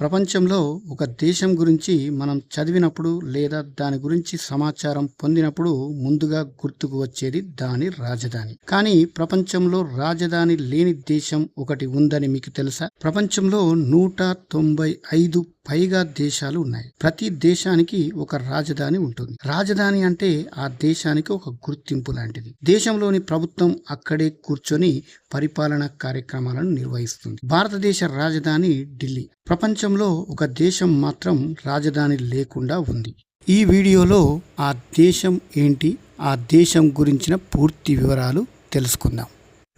ప్రపంచంలో ఒక దేశం గురించి మనం చదివినప్పుడు లేదా దాని గురించి సమాచారం పొందినప్పుడు ముందుగా గుర్తుకు వచ్చేది దాని రాజధాని. కానీ ప్రపంచంలో రాజధాని లేని దేశం ఒకటి ఉందని మీకు తెలుసా? ప్రపంచంలో నూట తొంభై ఐదు పైగా దేశాలు ఉన్నాయి. ప్రతి దేశానికి ఒక రాజధాని ఉంటుంది. రాజధాని అంటే ఆ దేశానికి ఒక గుర్తింపు లాంటిది. దేశంలోని ప్రభుత్వం అక్కడే కూర్చొని పరిపాలన కార్యక్రమాలను నిర్వహిస్తుంది. భారతదేశ రాజధాని ఢిల్లీ. ప్రపంచంలో ఒక దేశం మాత్రం రాజధాని లేకుండా ఉంది. ఈ వీడియోలో ఆ దేశం ఏంటి ఆ దేశం గురించిన పూర్తి వివరాలు తెలుసుకుందాం.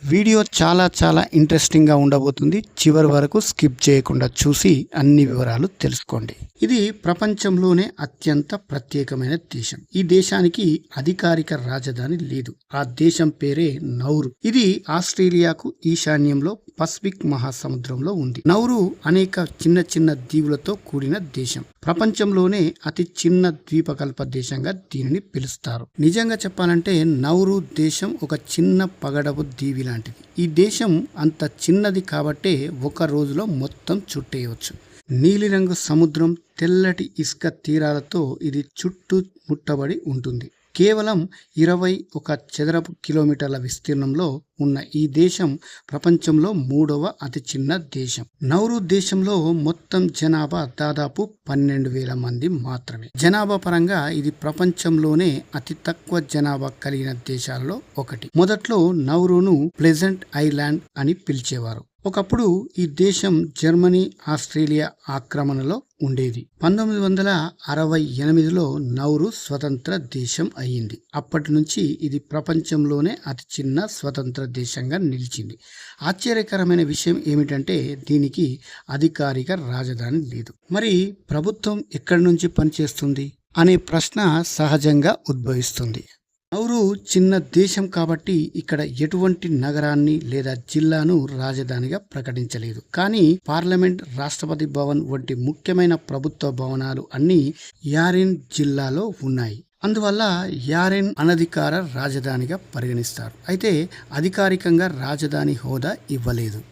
వీడియో చాలా చాలా ఇంట్రెస్టింగ్గా ఉండబోతుంది. చివరి వరకు స్కిప్ చేయకుండా చూసి అన్ని వివరాలు తెలుసుకోండి. ఇది ప్రపంచంలోనే అత్యంత ప్రత్యేకమైన దేశం. ఈ దేశానికి అధికారిక రాజధాని లేదు. ఆ దేశం పేరే నౌరు. ఇది ఆస్ట్రేలియాకు ఈశాన్యంలో పసిఫిక్ మహాసముద్రంలో ఉంది. నౌరు అనేక చిన్న చిన్న దీవులతో కూడిన దేశం. ప్రపంచంలోనే అతి చిన్న ద్వీపకల్ప దేశంగా దీనిని పిలుస్తారు. నిజంగా చెప్పాలంటే నౌరు దేశం ఒక చిన్న పగడపు దీవిలా లాంటిది ఈ దేశం అంత చిన్నది కాబట్టే ఒక రోజులో మొత్తం చుట్టేయవచ్చు. నీలిరంగు సముద్రం తెల్లటి ఇసుక తీరాలతో ఇది చుట్టూ ముట్టబడి ఉంటుంది. కేవలం ఇరవై ఒక చదరపు కిలోమీటర్ల విస్తీర్ణంలో ఉన్న ఈ దేశం ప్రపంచంలో మూడవ అతి చిన్న దేశం. నౌరు దేశంలో మొత్తం జనాభా దాదాపు పన్నెండు వేల మంది మాత్రమే. జనాభా పరంగా ఇది ప్రపంచంలోనే అతి తక్కువ జనాభా కలిగిన దేశాల్లో ఒకటి. మొదట్లో నౌరును ప్లెజెంట్ ఐలాండ్ అని పిలిచేవారు. ఒకప్పుడు ఈ దేశం జర్మనీ ఆస్ట్రేలియా ఆక్రమణలో ఉండేది. పంతొమ్మిది వందల అరవై ఎనిమిదిలో నౌరు స్వతంత్ర దేశం అయ్యింది. అప్పటి నుంచి ఇది ప్రపంచంలోనే అతి చిన్న స్వతంత్ర దేశంగా నిలిచింది. ఆశ్చర్యకరమైన విషయం ఏమిటంటే దీనికి అధికారిక రాజధాని లేదు. మరి ప్రభుత్వం ఎక్కడి నుంచి పనిచేస్తుంది అనే ప్రశ్న సహజంగా ఉద్భవిస్తుంది. నౌరు చిన్న దేశం కాబట్టి ఇక్కడ ఎటువంటి నగరాన్ని లేదా జిల్లాను రాజధానిగా ప్రకటించలేదు. కానీ పార్లమెంట్ రాష్ట్రపతి భవన్ వంటి ముఖ్యమైన ప్రభుత్వ భవనాలు అన్నీ యారిన్ జిల్లాలో ఉన్నాయి. అందువల్ల యారెన్ అనధికార రాజధానిగా పరిగణిస్తారు. అయితే అధికారికంగా రాజధాని హోదా ఇవ్వలేదు.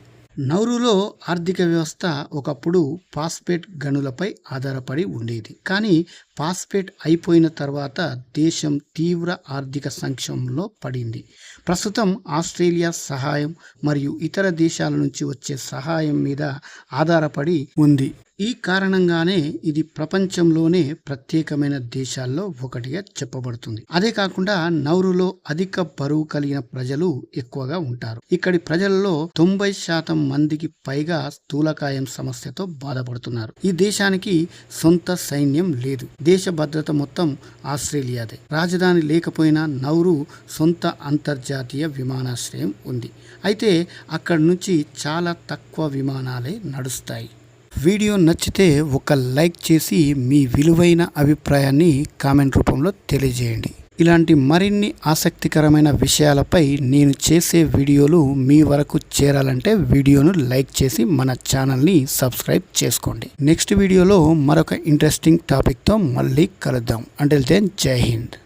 నౌరులో ఆర్థిక వ్యవస్థ ఒకప్పుడు పాస్పేట్ గనులపై ఆధారపడి ఉండేది. కానీ ఫాస్ఫేట్ అయిపోయిన తర్వాత దేశం తీవ్ర ఆర్థిక సంక్షోభంలో పడింది. ప్రస్తుతం ఆస్ట్రేలియా సహాయం మరియు ఇతర దేశాల నుంచి వచ్చే సహాయం మీద ఆధారపడి ఉంది. ఈ కారణంగానే ఇది ప్రపంచంలోనే ప్రత్యేకమైన దేశాల్లో ఒకటిగా చెప్పబడుతుంది. అదే కాకుండా నౌరులో అధిక బరువు కలిగిన ప్రజలు ఎక్కువగా ఉంటారు. ఇక్కడి ప్రజలలో తొంభై శాతం మందికి పైగా స్థూలకాయం సమస్యతో బాధపడుతున్నారు. ఈ దేశానికి సొంత సైన్యం లేదు. దేశ భద్రత మొత్తం ఆస్ట్రేలియాదే. రాజధాని లేకపోయినా నౌరు సొంత అంతర్జాతీయ విమానాశ్రయం ఉంది. అయితే అక్కడి నుంచి చాలా తక్కువ విమానాలే నడుస్తాయి. వీడియో నచ్చితే ఒక లైక్ చేసి మీ విలువైన అభిప్రాయాన్ని కామెంట్ రూపంలో తెలియజేయండి. ఇలాంటి మరిన్ని ఆసక్తికరమైన విషయాలపై నేను చేసే వీడియోలు మీ వరకు చేరాలంటే వీడియోను లైక్ చేసి మన ఛానల్ని సబ్స్క్రైబ్ చేసుకోండి. నెక్స్ట్ వీడియోలో మరొక ఇంట్రెస్టింగ్ టాపిక్తో మళ్ళీ కలుద్దాం. అంటే దెన్ జై హింద్